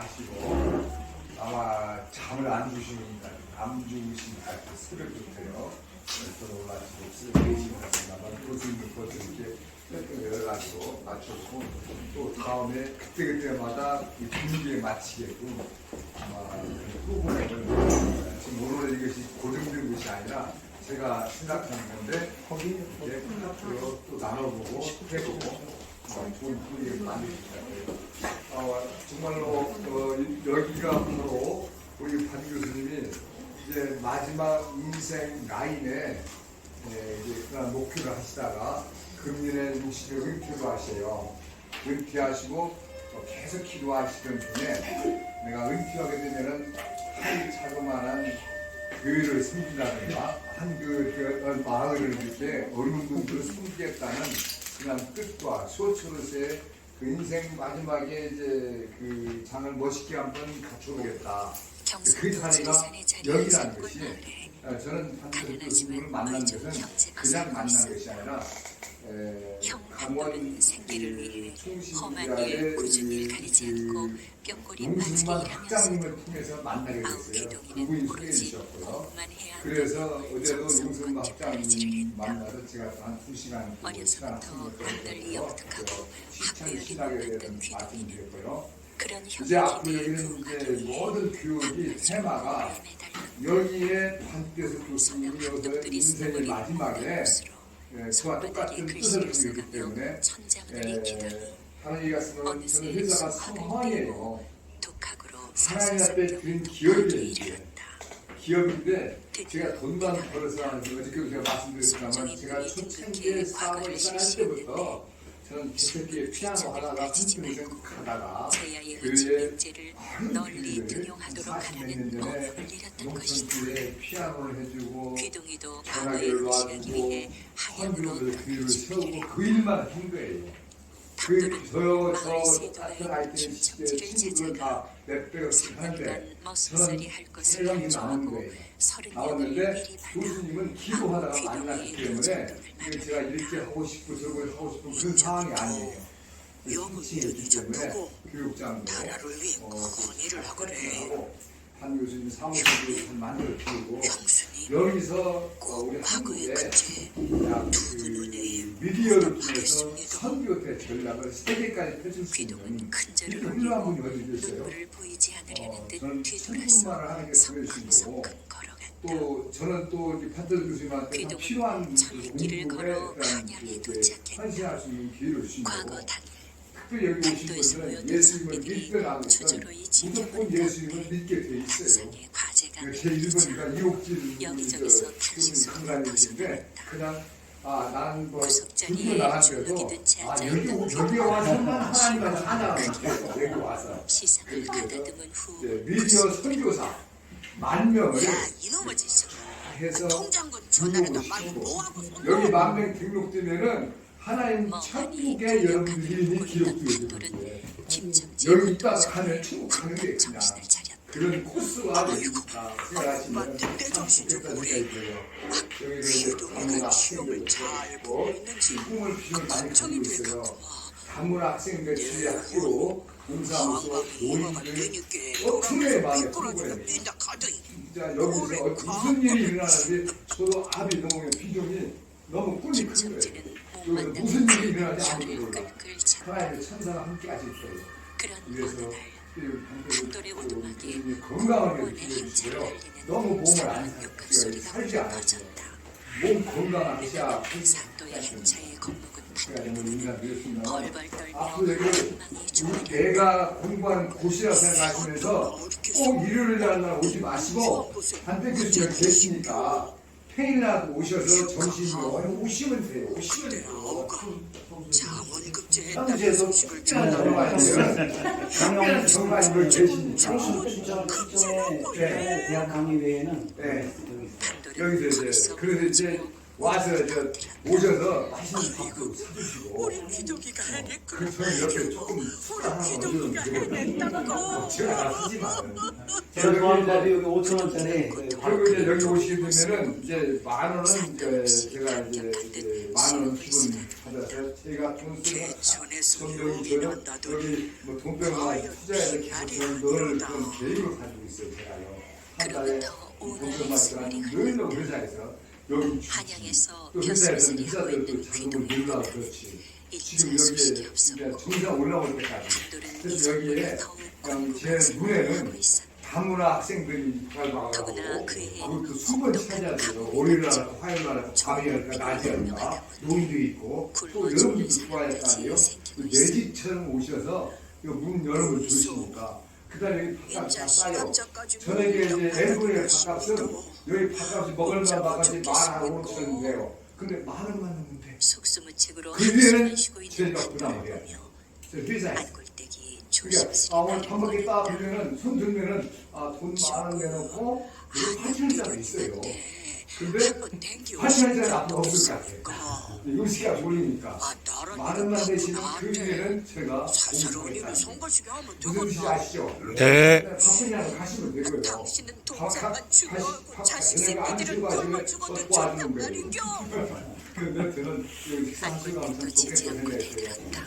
하시고 아마 잠을 안 주시니까 안 주무시니까 그 새벽부터요. 또 계시는 것인가만 교수님들 것을 이렇게 열어가지고 맞춰주고 또 다음에 그때 그때마다 이 분위기에 맞추게끔 아마 그 프로그램을 지금 오늘 이것이 고정된 것이 아니라 제가 생각하는 건데 거기 앞으로 또 나눠보고 해보고 어, 정말로 어, 여기가 바로 우리 반 교수님이 이제 마지막 인생 라인에 예, 이제 목표를 하시다가 금년에 60에 은퇴를 하셔요. 은퇴하시고 어, 계속 기도하시던 중에 내가 은퇴하게 되면은 한 자그마한 교회를 섬긴다든가 한 그 그, 마을을 이렇게 어른분들을 섬기겠다는 그냥 뜻과 소처로서의 그 인생 마지막에 이제 그 장을 멋있게 한번 갖춰보겠다. 그 자리가 여기라는 것이 어, 저는 한번 그분을 만난 것은 그냥 만난 것이 아니라 에, 형남도는 생계를 위해 험한 일, 일 가리지 않고 뼈골이 빠지게 용승만 일하면서 학장님을 통해서 만나게 아홉 소개해 오로지. 공부만 해야 한다는 어제도 정성껏 뒷바라지를 했다. 그 어려서부터 남들 이어득하고 학교열이 신학에 몰랐던 대해서 귀동이는 말씀드렸고요. 그런 이제 앞으로 형제들의 여기는 이제 부가도에 모든 교육이 테마가 여기에 반대에서 교수님이 인생의 마지막에 예, 그와 똑같은 뜻을 가지기 때문에 예, 하는 얘기 같으면 저는 회사가 성황이에요. 하나님 앞에 드린 기업이에요. 기업인데 제가 안 벌어서 하는데 어저께도 제가 말씀드렸지만 제가 초창기에 사업을 시작할 때부터 저는 주택기에 피아노 하다가 한평생 가다가 제야의 교회에 널리 등용하도록 40몇 하라는 법을 내렸던 것이다. 피아노를 해주고 귀동이도 과거에 의지하기 위해 한양으로 준비를 그 일만 한 거예요. 그, 친구들 다 몇백억씩 하는데 한간 머슴살이 할 것을 세상이 나온 양조하고 거예요. 서른 명을 나왔는데 미리 받아 기도하다가 귀동의 싶은 그런 상황이 아니에요. 영웅들이 전부고 교육장도 나라를 위해 어, 큰 일을 하거래. 한 교수님 사무실도 잘 만들어 주고 여기서 어, 우리 과거의 한국에 근처에 약두그 눈에 미디어를 통해서 바랬습니다. 선교대 전략을 세계까지 펼칠 수 있는 훌륭한 분이 어디 계세요? 어, 듯 저는 천국만을 하는 게 보여주시고. 또 저는 또 판들 교수님한테 필요한 그 공부에 대한 한양에 그. 헌신할 수 있는 기회를 당일 특별히 여기 오신 분들은 예수님을 믿든 주저로이 무조건 예수님을 믿게 돼 있어요. 제 1번이가 이옥진 여기저기서 단식 강사님이신데 그냥 아 나는 뭐 구석자리에 들고 나갔어도 주눅이 든채 아 앉아 여기 있던 와서. 시상을 가다듬은 후 미디어 선교사 만 명을 야 이놈의 짓 해서 통장군 전화에다 말 뭐하고 여기 만명 등록되면은 하나님 멍하니 천국에 여러분들이 공격하는 기록되어요. 판돌은 김정지 여기 있다가 가면 천국 가는 게 차렸다. 그런 코스가 있다 생각하시면 좋겠다는 기동이가 시험을 잘 보고 꿈을 비전 많이 걱정이 가지고 있어요. 될까구만 단문 학생들 주의 학교로 봉사하면서 되니까 어, 미끄러지면 프로그램이 뺀다 가더니 진짜 여기서 어, 무슨 일이 일어나는지 저도 압이 너무 비중이 너무 꿈이 큰 거예요. 무슨 일이 못마땅한 일어나는지 아무도 혀를. 끌끌 찬다. 하나님의 천사가 함께 하실 거예요. 그런 어느 날 판돌의 오두막에 건강하게 원의 행차를 지내주시고요. 알리는 너무 몸을 안 사나운 욕할 소리가. 퍼졌다. 몸 건강하셔야 산도의 정말 판돌이는 인사드렸습니다. 벌벌 떨며 희망이 내가 공부하는 곳이라 생각하시면서 꼭 일요일 날 오지 마시고 한때 교수님 계시니까 평일날 오셔서 점심으로 오시면 돼요. 오시면 돼요. 자원급제에 현지에서 특별한 정말이에요. 특별한 정말님을 계시니까. 저 그쪽에 대학 강의 외에는 네. 여기서 이제 그래서 이제 와서 저 오셔서 맛있는 밥도 사주시고 우리 귀동이가 해냈고 그 저는 이렇게 조금 우리 얹어주고 해냈다고 제가 다 쓰지만. 제가 좋아하는 밥이 여기 5천 원짜리. 그리고 이제 여기 오시게 되면은 이제 만 원은 이제 제가 이제 이제 만 원은 기본 받아서 제가 돈 쓰고 요리 여기 난다더니 여기 뭐 돈병만 투자해야 될 기본 늘 그런 계획을 가지고 있어요 제가요. 한 달에 돈병만 수리가 늘로 회사에서 여기 한양에서 벼슬슬이 하고 회사들도 있는 귀동의 늘라 끝 그렇지. 지금 일자 여기에 소식이 없었고 이전보다 더욱 눈에는 있었다. 다문화 학생들이 더구나 와가지고 그의 그것도 수번 찾아야 돼요. 월요일 날, 화요일 날, 밤에 할까, 낮에 할까, 노인도 있고 또 여러분도 듣고 와야 할거아니에요. 내 집처럼 오셔서 이문 열어볼 주시니까. 그 다음에 여기 바깥 다 인자 쌓여. 시간자까지 저녁에 이제 시도 밥값은 여기 밥값이 먹을 만 밥값이 만하고 오천인데요 근데 만 원만 넣으면 돼 속수무책으로 그 뒤에는 저희가 부담을 해야 저 회사에 안골대기 그러니까 아 오늘 밥 먹겠다. 그러면은 손 들면은 아 돈 만원 내놓고 여기 파티한자도 있어요. 근데 파티한자는 앞으로 없을 것 같아. 아, 음식이 몰리니까 아 다른 만 원만 대시면 그 일에는 제가 공부하겠다. 무슨 뜻인지 아시죠? 네. 바쁘냐고 가시면 되고요. 당신은 가- 동생만 가시- 자식 새끼들은 굶어 죽어도 거예요. 말인겨 시간 안골대도 지지 않고. 대들었다.